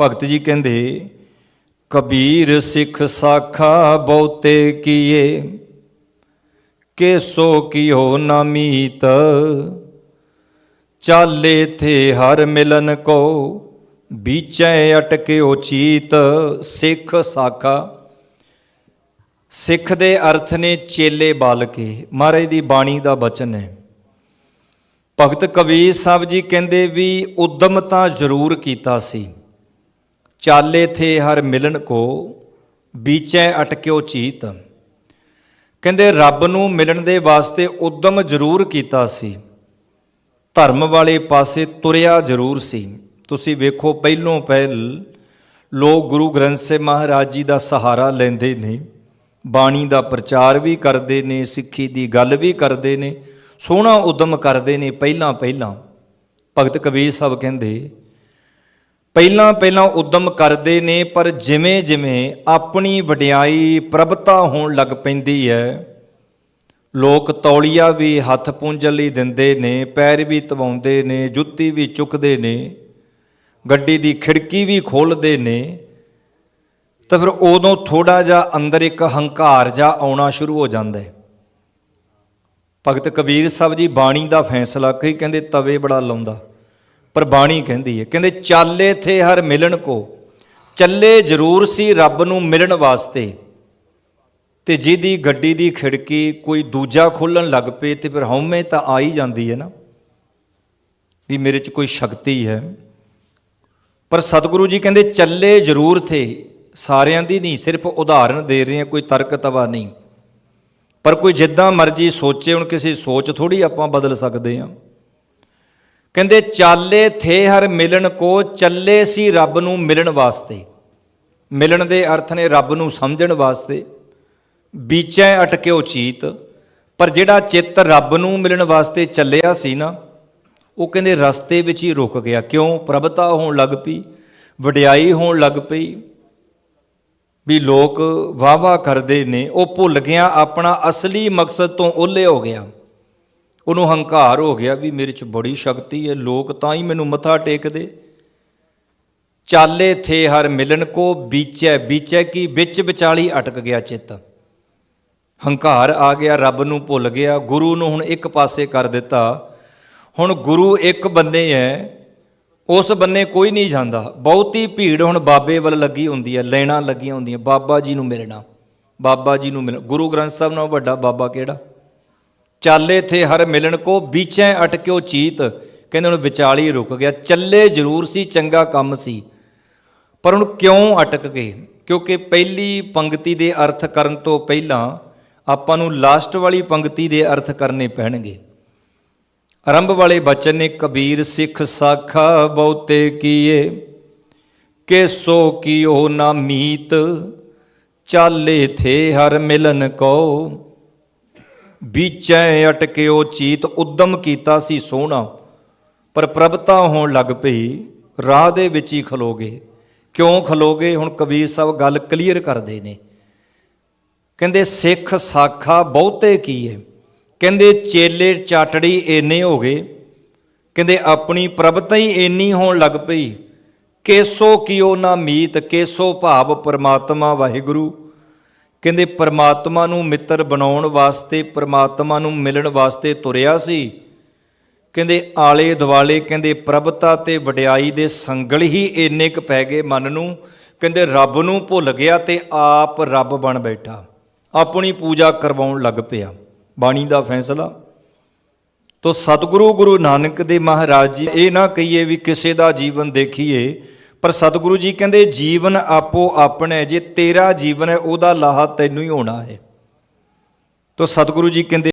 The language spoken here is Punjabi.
ਭਗਤ ਜੀ ਕਹਿੰਦੇ, ਕਬੀਰ ਸਿੱਖ ਸਾਖਾ ਬਹੁਤੇ ਕੀਏ ਕੇ ਸੋ ਕੀਓ ਨਾ ਮੀਤ, ਚਾਲੇ ਥੇ ਹਰ ਮਿਲਨ ਕੋ ਵਿਚੈ ਅਟਕਿਓ ਚੀਤ, ਸਿੱਖ ਸਾਖਾ। ਸਿੱਖ ਦੇ ਅਰਥ ਨੇ ਚੇਲੇ ਬਾਲਕੇ ਮਹਾਰਾਜ ਦੀ ਬਾਣੀ ਦਾ ਬਚਨ ਹੈ। ਭਗਤ ਕਬੀਰ ਸਾਹਿਬ ਜੀ ਕਹਿੰਦੇ ਵੀ ਉਦਮ ਤਾਂ ਜ਼ਰੂਰ ਕੀਤਾ ਸੀ। ਚਾਲੇ ਥੇ ਹਰ ਮਿਲਣ ਕੋ ਵਿਚੈ ਅਟਕਿਓ ਚੀਤ। ਕਹਿੰਦੇ ਰੱਬ ਨੂੰ ਮਿਲਣ ਦੇ ਵਾਸਤੇ ਉਦਮ ਜ਼ਰੂਰ ਕੀਤਾ ਸੀ। ਧਰਮ ਵਾਲੇ ਪਾਸੇ ਤੁਰਿਆ ਜ਼ਰੂਰ ਸੀ। ਤੁਸੀਂ ਵੇਖੋ ਪਹਿਲੋਂ ਪਹਿਲ, ਲੋਕ ਗੁਰੂ ਗ੍ਰੰਥ ਸਾਹਿਬ ਮਹਾਰਾਜ ਜੀ ਦਾ ਸਹਾਰਾ ਲੈਂਦੇ ਨੇ। ਬਾਣੀ ਦਾ ਪ੍ਰਚਾਰ ਵੀ ਕਰਦੇ ਨੇ, ਸਿੱਖੀ ਦੀ ਗੱਲ ਵੀ ਕਰਦੇ ਨੇ, ਸੋਹਣਾ ਉਦਮ ਕਰਦੇ ਨੇ ਪਹਿਲਾਂ ਪਹਿਲਾਂ। ਭਗਤ ਕਬੀਰ ਸਾਹਿਬ ਕਹਿੰਦੇ ਪਹਿਲਾਂ ਪਹਿਲਾਂ ਉਦਮ ਕਰਦੇ ਨੇ, ਪਰ ਜਿਵੇਂ ਜਿਵੇਂ ਆਪਣੀ ਵਡਿਆਈ ਪ੍ਰਭਤਾ ਹੋਣ ਲੱਗ ਪੈਂਦੀ ਹੈ, ਲੋਕ ਤੌਲੀਆ ਵੀ ਹੱਥ ਪੂੰਝਣ ਲਈ ਦਿੰਦੇ ਨੇ, ਪੈਰ ਵੀ ਤਵਾਉਂਦੇ ਨੇ, ਜੁੱਤੀ ਵੀ ਚੁੱਕਦੇ ਨੇ, ਗੱਡੀ ਦੀ ਖਿੜਕੀ ਵੀ ਖੋਲਦੇ ਨੇ, ਤਾਂ ਫਿਰ ਉਦੋਂ ਥੋੜਾ ਜਿਹਾ ਅੰਦਰ ਇੱਕ ਹੰਕਾਰ ਜਿਹਾ ਆਉਣਾ ਸ਼ੁਰੂ ਹੋ ਜਾਂਦਾ ਹੈ। ਭਗਤ ਕਬੀਰ ਸਾਹਿਬ ਜੀ ਬਾਣੀ ਦਾ ਫੈਸਲਾ ਕਈ ਕਹਿੰਦੇ ਤਵੇ ਬੜਾ ਲਾਉਂਦਾ। ਪਰ ਬਾਣੀ ਕਹਿੰਦੀ ਹੈ, ਕਹਿੰਦੇ, ਚਾਲੇ ਥੇ ਹਰ ਮਿਲਣ ਕੋ, ਚੱਲੇ ਜ਼ਰੂਰ ਸੀ ਰੱਬ ਨੂੰ ਮਿਲਣ ਵਾਸਤੇ। ਤੇ ਜਿਹਦੀ ਗੱਡੀ ਦੀ ਖਿੜਕੀ ਕੋਈ ਦੂਜਾ ਖੋਲਣ ਲੱਗ ਪਏ, ਤੇ ਫਿਰ ਹਉਮੈ ਤਾਂ ਆ ਹੀ ਜਾਂਦੀ ਹੈ ਨਾ। ਵੀ ਮੇਰੇ 'ਚ ਕੋਈ ਸ਼ਕਤੀ ਹੈ। ਪਰ ਸਤਿਗੁਰੂ ਜੀ ਕਹਿੰਦੇ, ਚੱਲੇ ਜ਼ਰੂਰ ਥੇ, ਸਾਰਿਆਂ ਦੀ ਨਹੀਂ, ਸਿਰਫ ਉਦਾਹਰਣ ਦੇ ਰਹੇ ਹਾਂ, ਕੋਈ ਤਰਕ ਤਵਾ ਨਹੀਂ। ਪਰ ਕੋਈ ਜਿੱਦਾਂ ਮਰਜ਼ੀ ਸੋਚੇ, ਹੁਣ ਕਿਸੇ ਸੋਚ ਥੋੜੀ ਆਪਾਂ ਬਦਲ ਸਕਦੇ ਹਾਂ। ਕਹਿੰਦੇ, ਚਾਲੇ ਥੇ ਹਰ ਮਿਲਣ ਕੋ, ਚੱਲੇ ਸੀ ਰੱਬ ਨੂੰ ਮਿਲਣ ਵਾਸਤੇ। ਮਿਲਣ ਦੇ ਅਰਥ ਨੇ ਰੱਬ ਨੂੰ ਸਮਝਣ ਵਾਸਤੇ। ਵਿਚੈ ਅਟਕਿਓ ਚੀਤ, ਪਰ ਜਿਹੜਾ ਚਿੱਤ ਰੱਬ ਨੂੰ ਮਿਲਣ ਵਾਸਤੇ ਚੱਲਿਆ ਸੀ ਨਾ, ਉਹ ਕਹਿੰਦੇ, ਰਸਤੇ ਵਿੱਚ ਹੀ ਰੁਕ ਗਿਆ। ਕਿਉਂ? ਪ੍ਰਭਤਾ ਹੋਣ ਲੱਗ ਪਈ, ਵਡਿਆਈ ਹੋਣ ਲੱਗ ਪਈ, ਵੀ ਲੋਕ ਵਾਵਾ ਕਰਦੇ ਨੇ, ਉਹ ਭੁੱਲ ਗਿਆ, ਆਪਣਾ ਅਸਲੀ ਮਕਸਦ ਤੋਂ ਓਲੇ ਹੋ ਗਿਆ। ਉਹਨੂੰ ਹੰਕਾਰ ਹੋ ਗਿਆ ਵੀ ਮੇਰੇ 'ਚ ਬੜੀ ਸ਼ਕਤੀ ਹੈ, ਲੋਕ ਤਾਂ ਹੀ ਮੈਨੂੰ ਮੱਥਾ ਟੇਕਦੇ। ਚਾਲੇ ਥੇ ਹਰ ਮਿਲਣ ਕੋ ਬੀਚੈ ਬੀਚੈ ਕੀ ਵਿੱਚ ਵਿਚਾਲੀ ਅਟਕ ਗਿਆ ਚਿੱਤ। ਹੰਕਾਰ ਆ ਗਿਆ, ਰੱਬ ਨੂੰ ਭੁੱਲ ਗਿਆ, ਗੁਰੂ ਨੂੰ ਹੁਣ ਇੱਕ ਪਾਸੇ ਕਰ ਦਿੱਤਾ। ਹੁਣ ਗੁਰੂ ਇੱਕ ਬੰਨੇ ਹੈ ਉਸ ਬੰਨੇ ਕੋਈ ਨਹੀਂ ਜਾਂਦਾ। ਬਹੁਤੀ ਭੀੜ ਹੁਣ ਬਾਬੇ ਵੱਲ ਲੱਗੀ ਹੁੰਦੀ ਹੈ ਲੈਣਾ ਲੱਗੀਆਂ ਹੁੰਦੀਆਂ, ਬਾਬਾ ਜੀ ਨੂੰ ਮਿਲਣਾ। ਬਾਬਾ ਜੀ ਨੂੰ ਮਿਲ ਗੁਰੂ ਗ੍ਰੰਥ ਸਾਹਿਬ ਨਾਲ ਵੱਡਾ ਬਾਬਾ ਕਿਹੜਾ? ਚਾਲੇ ਥੇ ਹਰ ਮਿਲਣ ਕੋ ਵਿਚੈ ਅਟਕਿਓ ਚੀਤ। ਕਹਿੰਦੇ ਹੁਣ ਵਿਚਾਲੀ ਰੁਕ ਗਿਆ। ਚੱਲੇ ਜ਼ਰੂਰ ਸੀ, ਚੰਗਾ ਕੰਮ ਸੀ। ਪਰ ਹੁਣ ਕਿਉਂ ਅਟਕ ਗਏ? ਕਿਉਂਕਿ ਪਹਿਲੀ ਪੰਕਤੀ ਦੇ ਅਰਥ ਕਰਨ ਤੋਂ ਪਹਿਲਾਂ ਆਪਾਂ ਨੂੰ ਲਾਸਟ ਵਾਲੀ ਪੰਕਤੀ ਦੇ ਅਰਥ ਕਰਨੇ ਪੈਣਗੇ। ਆਰੰਭ ਵਾਲੇ ਬਚਨ ਨੇ, ਕਬੀਰ ਸਿੱਖ ਸਾਖਾ ਬਹੁਤੇ ਕੀਏ ਕਿ ਸੋ ਕੀਓ ਨਾ ਮੀਤ, ਚਾਲੇ ਥੇ ਹਰ ਮਿਲਨ ਕੋ ਵਿਚੈ ਅਟਕਿਓ ਚੀਤ ਉਦਮ ਕੀਤਾ ਸੀ ਸੋਹਣਾ, ਪਰ ਪ੍ਰਭਤਾ ਹੋਣ ਲੱਗ ਪਈ, ਰਾਹ ਦੇ ਵਿੱਚ ਹੀ ਖਲੋਗੇ। ਕਿਉਂ ਖਲੋਗੇ? ਹੁਣ ਕਬੀਰ ਸਾਹਿਬ ਗੱਲ ਕਲੀਅਰ ਕਰਦੇ ਨੇ। ਕਹਿੰਦੇ, ਸਿੱਖ ਸਾਖਾ ਬਹੁਤੇ ਕੀ ਹੈ? ਕਹਿੰਦੇ, ਚੇਲੇ ਚਾਟੜੀ ਇੰਨੇ ਹੋ ਗਏ। ਕਹਿੰਦੇ, ਆਪਣੀ ਪ੍ਰਭਤਾ ਹੀ ਇੰਨੀ ਹੋਣ ਲੱਗ ਪਈ। ਕੇਸੋ ਕਿਓ ਨਾ ਮੀਤ, ਕੇਸੋ ਭਾਵ ਪਰਮਾਤਮਾ ਵਾਹਿਗੁਰੂ। ਕਹਿੰਦੇ ਪਰਮਾਤਮਾ ਨੂੰ ਮਿੱਤਰ ਬਣਾਉਣ ਵਾਸਤੇ, ਪਰਮਾਤਮਾ ਨੂੰ ਮਿਲਣ ਵਾਸਤੇ ਤੁਰਿਆ ਸੀ। ਕਹਿੰਦੇ ਆਲੇ ਦੁਆਲੇ ਕਹਿੰਦੇ ਪ੍ਰਭਤਾ ਤੇ ਵਡਿਆਈ ਦੇ ਸੰਗਲ ਹੀ ਇੰਨੇ ਕ ਪੈ ਗਏ ਮਨ ਨੂੰ। ਕਹਿੰਦੇ ਰੱਬ ਨੂੰ ਭੁੱਲ ਗਿਆ ਤੇ ਆਪ ਰੱਬ ਬਣ ਬੈਠਾ। ਆਪਣੀ ਪੂਜਾ ਕਰਵਾਉਣ ਲੱਗ ਪਿਆ। ਬਾਣੀ ਦਾ ਫੈਸਲਾ। ਤੋ ਸਤਿਗੁਰੂ ਗੁਰੂ ਨਾਨਕ ਦੇ ਮਹਾਰਾਜ ਜੀ, ਇਹ ਨਾ ਕਹੀਏ ਵੀ ਕਿਸੇ ਦਾ ਜੀਵਨ ਦੇਖੀਏ ਪਰ ਸਤਿਗੁਰੂ ਜੀ ਕਹਿੰਦੇ, ਜੀਵਨ ਆਪੋ ਆਪਣੇ ਜੇ ਤੇਰਾ ਜੀਵਨ ਹੈ, ਉਹਦਾ ਲਾਹਾ ਤੈਨੂੰ ਹੀ ਹੋਣਾ ਹੈ। ਤਾਂ ਸਤਿਗੁਰੂ ਜੀ ਕਹਿੰਦੇ